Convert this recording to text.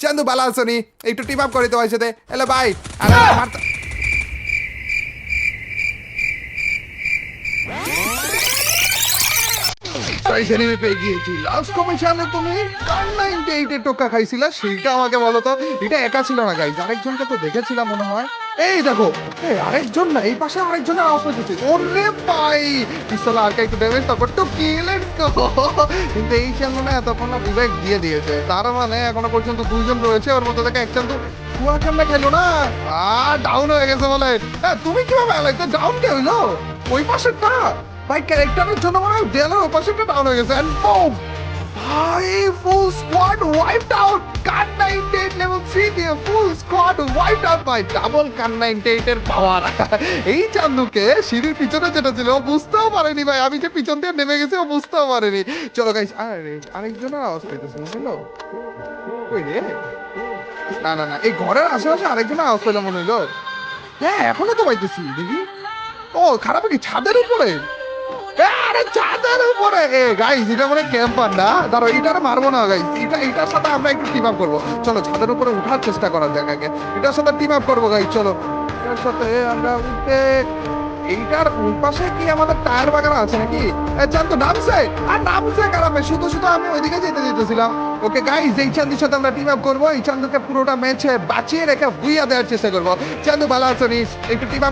চান্দু ভালো আছো নি একটু টিম আপ করে তোমার সাথে। হ্যালো ভাই আরে আমার তো- প্রাইস এনিমে পেয়ে গিয়েছি লাস্ট কমিশনে তুমি কার নাইনটি এইটে টোকা খাইছিলা? সেইটা আমাকে বলো তো। এটা একা ছিল না গাইজ আরেকজনকে তো দেখেছিলাম মনে হয়। এই দেখো, এই আরেকজন না, এই পাশে আরেকজনের আওয়াজ পেতেছে ওরে ভাই! পিস্তল আর একটু ড্যামেজ তারপর তো কিলেন কিন্তু এই চ্যানেল এতক্ষণ না বিবেক দিয়ে দিয়েছে। তার মানে এখনও পর্যন্ত দুইজন রয়েছে, ওর মধ্যে থেকে একজন তো কুয়া কান্না খেলো না। আর ডাউন হয়ে গেছে বলে। তুমি কীভাবে ডাউন কে হইল ওই পাশেরটা! ভাই ক্যারেক্টারের জন্য মনে হয় দেয়ালের ওই পাশেরটা ডাউন হয়ে গেছে এন্ড বুম ভাই ফুল স্কোয়াড ওয়াইপড আউট কান 98 লেভেল 3 দিয়ে full squad wiped out by double কান 98 এর পাওয়ার এই চান্দুকে সিঁড়ির পিছনে যেটা ছিল, ও বুঝতেও পারেনি ভাই। আমি যে পিছন দিয়ে নেমে গেছি, ও বুঝতেও পারেনি। চলো গাইস আরে, আরেকজনের আওয়াজ পেতেছি বুঝলো কই রে? না না না, এই ঘরের আশেপাশে আরেকজনের আওয়াজ পেলাম মনে হলো হ্যাঁ এখনও তো পাইতেছি, দেখি। ও, খারাপ কি ছাদের উপরে? আরে উপরে। এ গাইস এটা মানে ক্যাম্পার না। এটার মারবো না গাইস এটা, এটার সাথে আমরা একটু টিম আপ করব। চলো উপরে উঠার চেষ্টা এটার সাথে টিম আপ করব গাইস চলো। এটার সাথে আমরা উঠে এইটার পাশে কি আমাদের টায়ার বাগান আছে নাকি? এ চান্দু নামছে। আর নামছে কারামে শুধু শুধু আমি ওইদিকে যেতে যেতেছিলাম ওকে গাইস এই চান্দুর সাথে আমরা টিম আপ করব। এই চান্দুকে পুরোটা ম্যাচে বাঁচিয়ে রেখে বুইয়া দেওয়ার চেষ্টা করব। চান্দু ভালো আছো নিস একটু টিম আপ